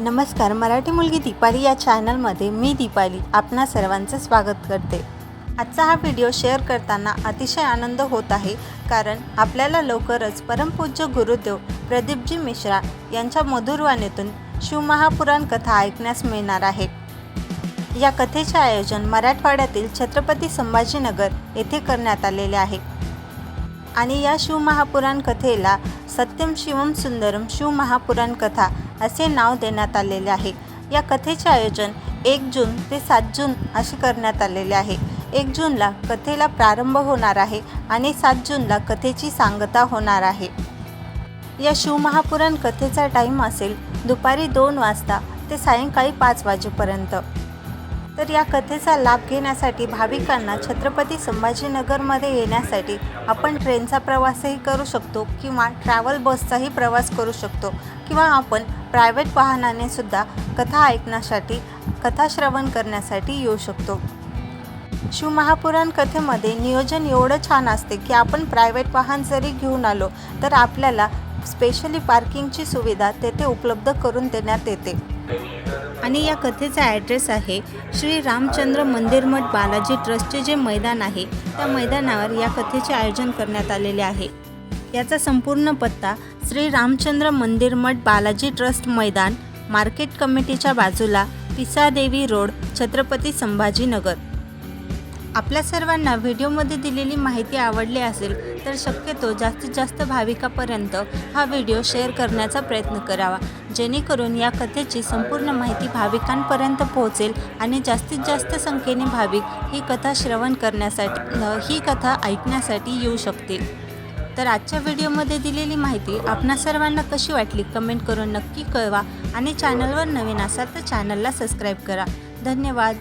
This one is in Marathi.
नमस्कार मराठी मुलगी दीपाली या चॅनलमध्ये मी दीपाली आपणा सर्वांचं स्वागत करते. आजचा हा व्हिडिओ शेअर करताना अतिशय आनंद होत आहे कारण आपल्याला लवकरच परमपूज्य गुरुदेव प्रदीपजी मिश्रा यांच्या मधुरवाणीतून शिवमहापुराण कथा ऐकण्यास मिळणार आहे. या कथेचे आयोजन मराठवाड्यातील छत्रपती संभाजीनगर येथे करण्यात आलेले आहे. आणि या शिवमहापुराण कथेला सत्यम शिवम सुंदरम शिवमहापुराण कथा असे नाव देण्यात आलेले आहे. या कथेचे आयोजन एक जून ते सात जून असे करण्यात आलेले आहे. एक जूनला कथेला प्रारंभ होणार आहे आणि सात जूनला कथेची सांगता होणार आहे. या शिवमहापुराण कथेचा टाईम असेल दुपारी दोन वाजता ते सायंकाळी पाच वाजेपर्यंत. तर या कथेचा लाभ घेण्यासाठी भाविकांना छत्रपती संभाजीनगरमध्ये येण्यासाठी आपण ट्रेनचा प्रवासही करू शकतो किंवा ट्रॅव्हल बसचाही प्रवास करू शकतो किंवा आपण प्रायव्हेट वाहनाने सुद्धा कथा ऐकण्यासाठी कथा श्रवण करण्यासाठी येऊ शकतो. शिवमहापुराण कथेमध्ये नियोजन एवढं छान असते की आपण प्रायव्हेट वाहन जरी घेऊन आलो तर आपल्याला स्पेशली पार्किंगची सुविधा तेथे उपलब्ध करून देण्यात येते. आणि या कथेचा ॲड्रेस आहे श्री रामचंद्र मंदिर मठ बालाजी ट्रस्टचे जे मैदान आहे त्या मैदानावर या कथेचे आयोजन करण्यात आलेले आहे. याचा संपूर्ण पत्ता श्री रामचंद्र मंदिर मठ बालाजी ट्रस्ट मैदान मार्केट कमिटीच्या बाजूला पिसादेवी रोड छत्रपती संभाजीनगर. आपल्या सर्वांना व्हिडिओमध्ये दिलेली माहिती आवडली असेल तर शक्यतो जास्तीत जास्त भाविकापर्यंत हा व्हिडिओ शेअर करण्याचा प्रयत्न करावा. जेणेकरून या कथेची संपूर्ण माहिती भाविकांपर्यंत पोहोचेल आणि जास्तीत जास्त संख्येने भाविक ही कथा श्रवण करण्यासाठी ही कथा ऐकण्यासाठी येऊ शकतील. तर आजच्या व्हिडिओमध्ये दिलेली माहिती आपणा सर्वांना कशी वाटली कमेंट करून नक्की कळवा आणि चॅनलवर नवीन असाल तर चॅनलला सबस्क्राईब करा. धन्यवाद.